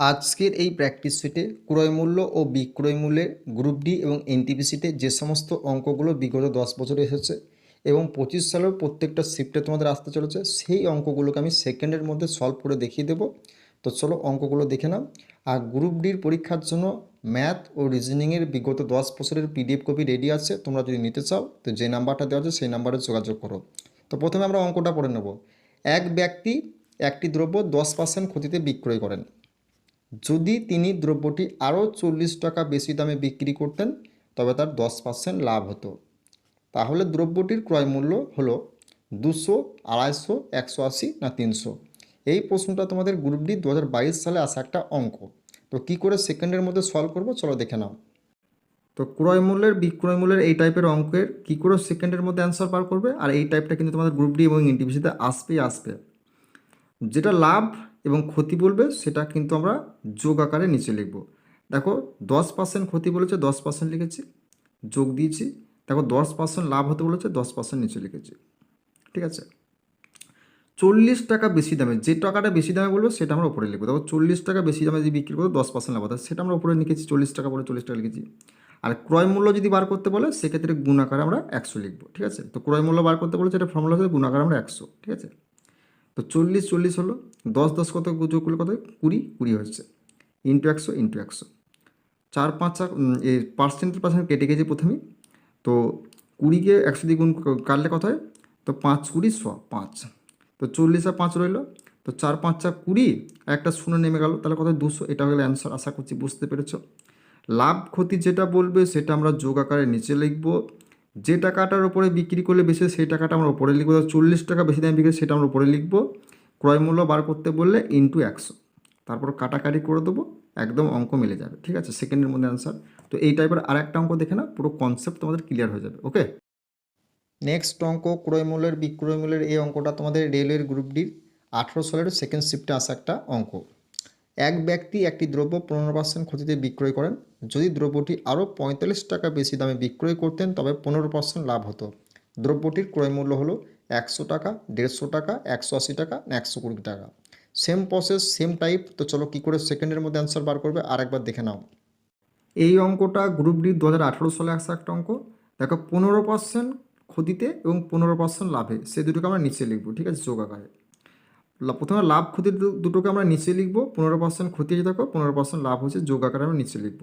আজকের এই প্র্যাকটিস শিটে ক্রয় মূল্য ও বিক্রয় মূল্যের গ্রুপ ডি এবং এনটিপিসিতে যে সমস্ত অঙ্কগুলো বিগত দশ বছরে এসেছে এবং পঁচিশ সালের প্রত্যেকটা শিফটে তোমাদের আসতে চলেছে, সেই অঙ্কগুলোকে আমি সেকেন্ডের মধ্যে সলভ করে দেখিয়ে দেবো। তো চলো অঙ্কগুলো দেখে নাও। আর গ্রুপ ডির পরীক্ষার জন্য ম্যাথ ও রিজনিংয়ের বিগত দশ বছরের পিডিএফ কপি রেডি আছে, তোমরা যদি নিতে চাও, তো যে নাম্বারটা দেওয়া আছে, সেই নাম্বারে যোগাযোগ করো। তো প্রথমে আমরা অঙ্কটা পড়ে নেব। এক ব্যক্তি একটি দ্রব্য দশ পার্সেন্ট ক্ষতিতে বিক্রয় করেন। যদি তিনি দ্রব্যটি আরও চল্লিশ টাকা বেশি দামে বিক্রি করতেন, তবে তার দশ পার্সেন্ট লাভ হতো। তাহলে দ্রব্যটির ক্রয় মূল্য হলো দুশো, আড়াইশো, একশো আশি না তিনশো? এই প্রশ্নটা তোমাদের গ্রুপ ডি দু হাজার বাইশ সালে আসা একটা অঙ্ক। তো কী করে সেকেন্ডের মধ্যে সলভ করব? চলো দেখে নাও। তো ক্রয় মূল্যের, বিক্রয় মূল্যের এই টাইপের অঙ্কের কী করে সেকেন্ডের মধ্যে অ্যান্সার পার করবে? আর এই টাইপটা কিন্তু তোমাদের গ্রুপ ডি এবং এনটিপিসিতে আসবেই আসবে। যেটা লাভ এবং ক্ষতি বলবে সেটা কিন্তু আমরা যোগ আকারে নিচে লিখব। দেখো, দশ পার্সেন্ট ক্ষতি বলেছে, দশ পার্সেন্ট লিখেছি, যোগ দিয়েছি, দেখো, দশ পার্সেন্ট লাভ হতে বলেছে, দশ পার্সেন্ট নিচে লিখেছি, ঠিক আছে? চল্লিশ টাকা বেশি দামে, যে টাকাটা বেশি দামে বলব সেটা আমরা উপরে লিখব। দেখো, চল্লিশ টাকা বেশি দামে যদি বিক্রি করব দশ পার্সেন্ট লাভ হতো সেটা আমরা উপরে লিখেছি, চল্লিশ টাকা বলে চল্লিশ টাকা লিখেছি। আর ক্রয় মূল্য যদি বার করতে বলে, সেক্ষেত্রে গুণাকারে আমরা একশো লিখব, ঠিক আছে? তো ক্রয় মূল্য বার করতে বলে সেটা ফর্মুলা হচ্ছে গুণাকার আমরা একশো, ঠিক আছে? তো চল্লিশ চল্লিশ হলো দশ দশ কত যোগ করলে কত, কুড়ি কুড়ি হচ্ছে ইন্টু একশো ইন্টু একশো। চার, পাঁচ পার্সেন্টের পার্সেন্ট কেটে গেছে প্রথমেই তো কুড়িকে একশো দিয়ে গুণ কাটলে কত হয়? তো পাঁচ, কুড়ি, শ, পাঁচ। তো চল্লিশ আর পাঁচ রইল। তো চার, পাঁচ, চার, কুড়ি, একটা শূন্য নেমে গেল। তাহলে কত? দুশো। এটা হলো অ্যান্সার আশা করছি বুঝতে পেরেছ। লাভ ক্ষতি যেটা বলবে সেটা আমরা যোগ আকারে নিচে লিখব। যে টাকাটার উপরে বিক্রি করলে বেশি সেই টাকাটা আমরা উপরে লিখব। চল্লিশ টাকা বেশি দামে বিক্রি সেটা আমরা উপরে লিখব। ক্রয় মূল্য বার করতে বললে ইন্টু একশো। তারপর কাটাকাটি করে দেবো, একদম অঙ্ক মিলে যাবে। ঠিক আছে? সেকেন্ডের মধ্যে অ্যান্সার তো এই টাইপের আর একটা অঙ্ক দেখে না পুরো কনসেপ্ট তোমাদের ক্লিয়ার হয়ে যাবে ওকে নেক্সট অঙ্ক, ক্রয় মূল্যের, বিক্রয় মূল্যের, এই অঙ্কটা তোমাদের রেলওয়ের গ্রুপ ডির আঠেরো সালের সেকেন্ড শিফটে আসা একটা অঙ্ক। এক ব্যক্তি একটি দ্রব্য পনেরো পার্সেন্ট ক্ষতিতে বিক্রয় করেন। যদি দ্রব্যটি আরও পঁয়তাল্লিশ টাকা বেশি দামে বিক্রয় করতেন, তবে পনেরো পার্সেন্ট লাভ হতো। দ্রব্যটির ক্রয় মূল্য হলো একশো টাকা, দেড়শো টাকা, একশো আশি টাকা একশো কুড়ি টাকা। সেম প্রসেস সেম টাইপ তো চলো কী করে সেকেন্ডের মধ্যে অ্যান্সার বার করবে আর একবার দেখে নাও। এই অঙ্কটা গ্রুপ ডি দু হাজার আঠেরো সালে আসা একটা অঙ্ক। দেখো, পনেরো পার্সেন্ট ক্ষতিতে এবং পনেরো পার্সেন্ট লাভে। সে দুটোকে আমরা নিচে লিখব, ঠিক আছে? যোগ আকারে। লা- প্রথমে লাভ ক্ষতির দুটোকে আমরা নিচে লিখব, পনেরো পার্সেন্ট ক্ষতি হয়েছে দেখো, পনেরো পার্সেন্ট লাভ হচ্ছে যোগ আকারে আমরা নিচে লিখব।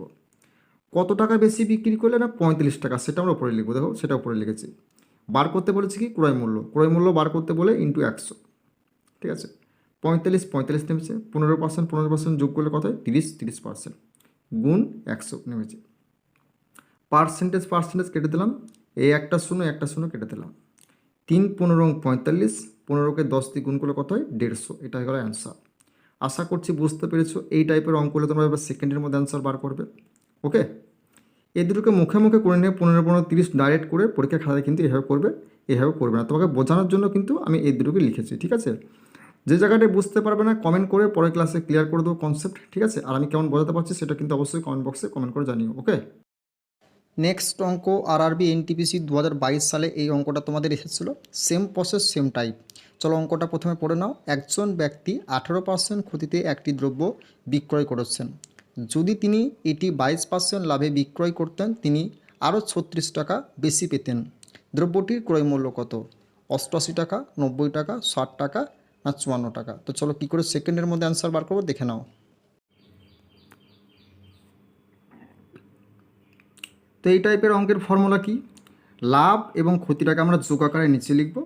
কত টাকা বেশি বিক্রি করলে না পঁয়ত্রিশ টাকা, সেটা আমরা উপরে লিখব, দেখো, সেটা উপরে লিখেছি। বার করতে বলেছি কি? ক্রয় মূল্য। ক্রয় মূল্য বার করতে বলে ইন্টু একশো। ঠিক আছে? পঁয়তাল্লিশ পঁয়তাল্লিশ নেমেছে, পনেরো পার্সেন্ট পনেরো পার্সেন্ট যোগ করলে কত হয়? তিরিশ তিরিশ পার্সেন্ট গুণ একশো নেমেছে। পার্সেন্টেজ পার্সেন্টেজ কেটে দিলাম। এই একটা শূন্য একটা শূন্য কেটে দিলাম। তিন, পনেরো, পঁয়তাল্লিশ পনেরোকে দশ দিয়ে গুণ করলে কত হয়? দেড়শো। এটা হয়ে গেল অ্যান্সার আশা করছি বুঝতে পেরেছ, এই টাইপের অঙ্ক হলে তোমরা এবার সেকেন্ডের মধ্যে অ্যান্সার বার করবে। ওকে এই দুটোকে মুখে মুখে করে নিয়ে পনেরো পনেরো, তিরিশ ডাইরেক্ট করে পরীক্ষা খাতায় কিন্তু এভাবে করবে এভাবে করবে না। তোমাকে বোঝানোর জন্য কিন্তু আমি এই দুটোকে লিখেছি, ঠিক আছে? যে জায়গাটায় বুঝতে পারবে না কমেন্ট করে পরের ক্লাসে ক্লিয়ার করে দেবো কনসেপ্ট ঠিক আছে? আর আমি কেমন বোঝাতে পারছি সেটা কিন্তু অবশ্যই কমেন্ট বক্সে কমেন্ট করে জানিও ওকে নেক্সট অঙ্ক আর আরবি এনটিপিসি দু সালে এই অঙ্কটা তোমাদের এসেছিল। সেম প্রসেস সেম টাইপ চলো অঙ্কটা প্রথমে পড়ে নাও। একজন ব্যক্তি আঠেরো পার্সেন্ট ক্ষতিতে একটি দ্রব্য বিক্রয় করেছেন। যদি তিনি এটি বাইশ পার্সেন্ট লাভে বিক্রয় করতেন, তিনি আরও ছত্রিশ টাকা বেশি পেতেন। দ্রব্যটির ক্রয় মূল্য কত? অষ্টআশি টাকা, নব্বই টাকা, ষাট টাকা না চুয়ান্ন টাকা? তো চলো কী করে সেকেন্ডের মধ্যে অ্যান্সার বার করব, দেখে নাও। তো এই টাইপের অঙ্কের ফর্মুলা কি? লাভ এবং ক্ষতিটাকে আমরা যোগ আকারে নিচে লিখব।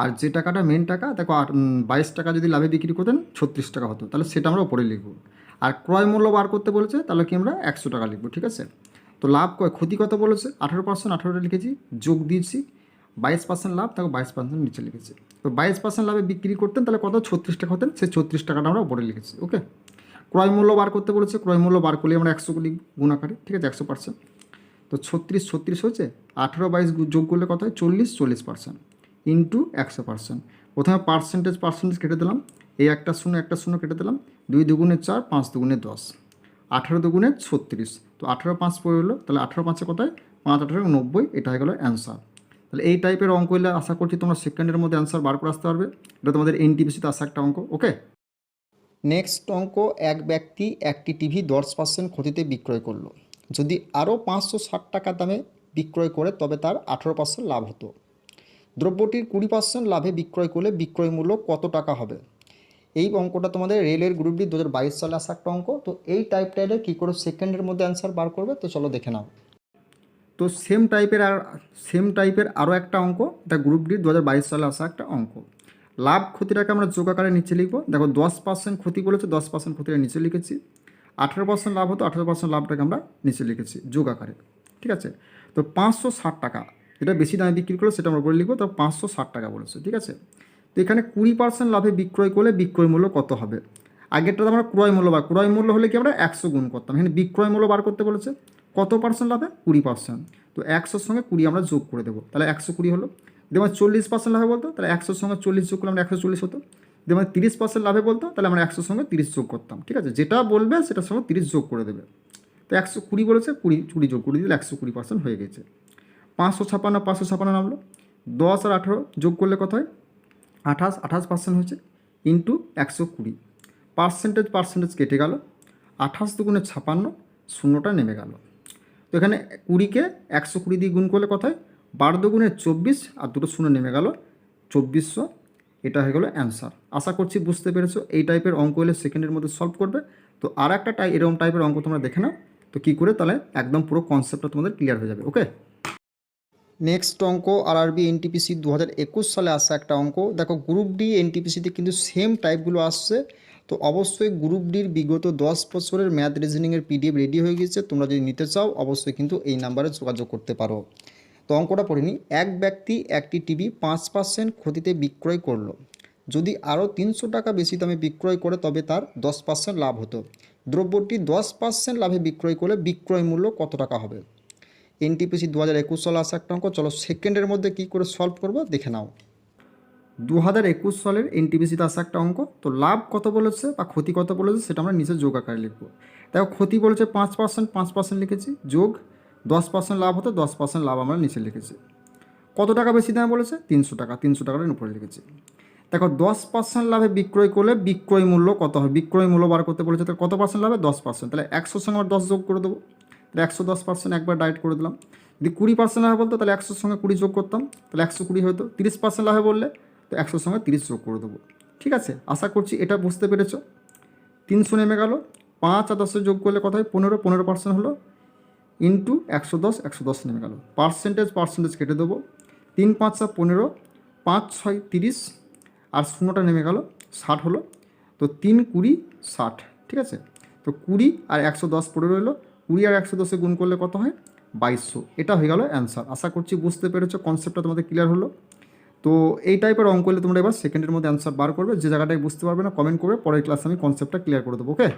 আর যে টাকাটা মেন টাকা, দেখো আট বাইশ টাকা যদি লাভে বিক্রি করতেন ছত্রিশ টাকা হতো, তাহলে সেটা আমরা উপরে লিখব। আর ক্রয় মূল্য বার করতে বলেছে, তাহলে কি আমরা একশো টাকা লিখব, ঠিক আছে? তো লাভ কয় ক্ষতি কত বলেছে? আঠারো পার্সেন্ট আঠারোটা লিখেছি, যোগ দিয়েছি, বাইশ পার্সেন্ট লাভ তাকে বাইশ পার্সেন্ট নিচে লিখেছি। তো বাইশ পার্সেন্ট লাভে বিক্রি করতেন, তাহলে কত? ছত্রিশ টাকা হতেন, সেই ছত্রিশ টাকাটা আমরা উপরে লিখেছি ওকে ক্রয় মূল্য বার করতে বলেছে, ক্রয় মূল্য বার করলে আমরা একশো লিখব, গুণ আকারে, ঠিক আছে? একশো পার্সেন্ট তো ছত্রিশ ছত্রিশ হচ্ছে আঠেরো, বাইশ যোগ করলে কত হয়? চল্লিশ চল্লিশ পার্সেন্ট ইন্টু একশো পার্সেন্ট প্রথমে পার্সেন্টেজ পার্সেন্টেজ কেটে দিলাম। এই একটা শূন্য একটা শূন্য কেটে দিলাম। দুই দুগুণে চার, পাঁচ দুগুণে দশ। আঠেরো দুগুণে ছত্রিশ। তো আঠেরো, পাঁচ পড়ে হলো তাহলে আঠেরো, পাঁচে কোথায় পাঁচ, আঠেরো, নব্বই। এটা হয়ে গেলো অ্যান্সার তাহলে এই টাইপের অঙ্ক হলে আশা করছি তোমরা সেকেন্ডের মধ্যে অ্যান্সার বার করে আসতে পারবে। এটা তোমাদের এনটিপিসিতে আসা একটা অঙ্ক। ওকে নেক্সট অঙ্ক, এক ব্যক্তি একটি টিভি দশ পার্সেন্ট ক্ষতিতে বিক্রয় করল। যদি আরও পাঁচশো ষাট টাকা দামে বিক্রয় করে, তবে তার আঠেরো পার্সেন্ট লাভ হতো। দ্রব্যটির কুড়ি পার্সেন্ট লাভে বিক্রয় করলে বিক্রয় মূল্য কত টাকা হবে? এই অঙ্কটা তোমাদের রেলের গ্রুপ ডি দু হাজার বাইশ সালে আসা একটা অঙ্ক। তো এই টাইপটাইলে কী করে সেকেন্ডের মধ্যে অ্যান্সার বার করবে? তো চলো দেখে নাও। তো সেম টাইপের আর সেম টাইপের আরও একটা অঙ্ক দ্য গ্রুপ ডি দু হাজার বাইশ সালে আসা একটা অঙ্ক। লাভ ক্ষতিটাকে আমরা যোগ আকারে নিচে লিখব। দেখো দশ পার্সেন্ট ক্ষতি করেছে, দশ পার্সেন্ট ক্ষতিটা নিচে লিখেছি। আঠেরো পার্সেন্ট লাভ হতো, আঠেরো পার্সেন্ট লাভটাকে আমরা নিচে লিখেছি, যোগ আকারে, ঠিক আছে? তো পাঁচশো ষাট টাকা যেটা বেশি দামে বিক্রি করল সেটা আমরা বলে লিখব তো পাঁচশো ষাট টাকা বলেছে, ঠিক আছে? তো এখানে কুড়ি পার্সেন্ট লাভে বিক্রয় করলে বিক্রয় মূল্য কত হবে? আগেরটাতে আমরা ক্রয় মূল্য বা ক্রয় মূল্য হলে কি আমরা একশো গুণ করতাম, এখানে বিক্রয় মূল্য বার করতে বলেছে, কত পার্সেন্ট লাভে? কুড়ি পার্সেন্ট, তো একশোর সঙ্গে কুড়ি আমরা যোগ করে দেবো, তাহলে একশো কুড়ি হলো যেমন চল্লিশ পার্সেন্ট লাভে বলতো, তাহলে একশোর সঙ্গে চল্লিশ যোগ করলে আমরা একশো চল্লিশ হতো যেমন তিরিশ পার্সেন্ট লাভে বলতো তাহলে আমরা একশোর সঙ্গে তিরিশ যোগ করতাম, ঠিক আছে? যেটা বলবে সেটার সঙ্গে তিরিশ যোগ করে দেবে। তো একশো কুড়ি বলেছে, কুড়ি কুড়ি যোগ করে দিলে একশো কুড়ি পার্সেন্ট হয়ে গেছে। পাঁচশো ছাপান্ন পাঁচশো ছাপান্ন নামলো। দশ আর আঠেরো যোগ করলে কত হয়? আঠাশ আঠাশ পার্সেন্ট হয়েছে ইন্টু একশো কুড়ি। পার্সেন্টেজ পার্সেন্টেজ কেটে গেল। আঠাশ দুগুণে ছাপান্ন, শূন্যটা নেমে গেল। তো এখানে কুড়িকে একশো কুড়ি দিয়ে গুণ করলে কথায় বারো দুগুণে চব্বিশ আর দুটো শূন্য নেমে গেল। চব্বিশশো এটা হয়ে গেলো অ্যান্সার আশা করছি বুঝতে পেরেছ, এই টাইপের অঙ্ক হলে সেকেন্ডের মধ্যে সলভ করবে। তো আর একটা টাই, এরকম টাইপের অঙ্ক তোমরা দেখে নাও। তো কী করে? তাহলে একদম পুরো কনসেপ্টটা তোমাদের ক্লিয়ার হয়ে যাবে ওকে নেক্সট অঙ্ক আর আরবি এনটিপিসি দু হাজার একুশ সালে আসা একটা অঙ্ক। দেখো গ্রুপ ডি এনটিপিসিতে কিন্তু সেম টাইপগুলো আসছে। তো অবশ্যই গ্রুপ ডির বিগত দশ বছরের ম্যাথ রিজনিংয়ের পিডিএফ রেডি হয়ে গেছে তোমরা যদি নিতে চাও, অবশ্যই কিন্তু এই নাম্বারে যোগাযোগ করতে পারো। তো অঙ্কটা পড়িনি এক ব্যক্তি একটি টিভি পাঁচ পার্সেন্ট ক্ষতিতে বিক্রয় করল। যদি আরও তিনশো টাকা বেশি দামে বিক্রয় করে, তবে তার দশ পার্সেন্ট লাভ হতো। দ্রব্যটি দশ পার্সেন্ট লাভে বিক্রয় করলে বিক্রয় মূল্য কত টাকা হবে? এনটিপিসি দু হাজার একুশ সালে আসা একটা অঙ্ক। চলো সেকেন্ডের মধ্যে কী করে সলভ করব দেখে নাও। দু হাজার একুশ সালের এনটিপিসিতে আসা একটা অঙ্ক। তো লাভ কত বলেছে বা ক্ষতি কত বলেছে সেটা আমরা নিচে যোগ আকারে লিখব। দেখো, ক্ষতি বলেছে পাঁচ পার্সেন্ট পাঁচ পার্সেন্ট লিখেছি। যোগ দশ পার্সেন্ট লাভ হতো, দশ পার্সেন্ট লাভ আমরা নিচে লিখেছি। কত টাকা বেশি দামে বলেছে? তিনশো টাকা, তিনশো টাকার উপরে লিখেছি। দেখো, দশ পার্সেন্ট লাভে বিক্রয় করলে বিক্রয় মূল্য কত হবে? বিক্রয় মূল্য বার করতে বলেছে, তাহলে কত পার্সেন্ট লাভে? দশ পার্সেন্ট তাহলে একশোর সঙ্গে আমরা দশ যোগ করে দেবো। তাহলে একশো দশ পার্সেন্ট একবার ডাইরেক্ট করে দিলাম। যদি কুড়ি পার্সেন্ট লাভে বলতো, তাহলে একশোর সঙ্গে কুড়ি যোগ করতাম। তাহলে একশো কুড়ি হতো তিরিশ পার্সেন্ট লাভে বললে, তো একশোর সঙ্গে তিরিশ যোগ করে দেবো। ঠিক আছে? আশা করছি এটা বুঝতে পেরেছ। তিনশো নেমে গেল। পাঁচ আর দশে যোগ করলে কত হয়? পনেরো। পনেরো পার্সেন্ট হলো। ইন্টু একশো দশ একশো দশ নেমে গেল। পার্সেন্টেজ পার্সেন্টেজ কেটে দেবো। তিন, পাঁচ সাত পনেরো, পাঁচ, ছয়, তিরিশ, আর শূন্যটা নেমে গেল, ষাট হলো। তো তিন, কুড়ি, ষাট, ঠিক আছে? তো কুড়ি আর একশো দশ পড়ে রইল। কুড়ি আর একশো দশে গুণ করলে কত হয়? বাইশশো। এটা হয়ে গেল অ্যান্সার। আশা করছি বুঝতে পেরেছ, কনসেপ্টটা তোমাদের ক্লিয়ার হলো। তো এই টাইপের অঙ্ক হলে তোমরা এবার সেকেন্ডের মধ্যে অ্যান্সার বার করবে। যে জায়গাটায় বুঝতে পারবে না কমেন্ট করবে পরের ক্লাসে আমি কনসেপ্টটা ক্লিয়ার করে দেবো ওকে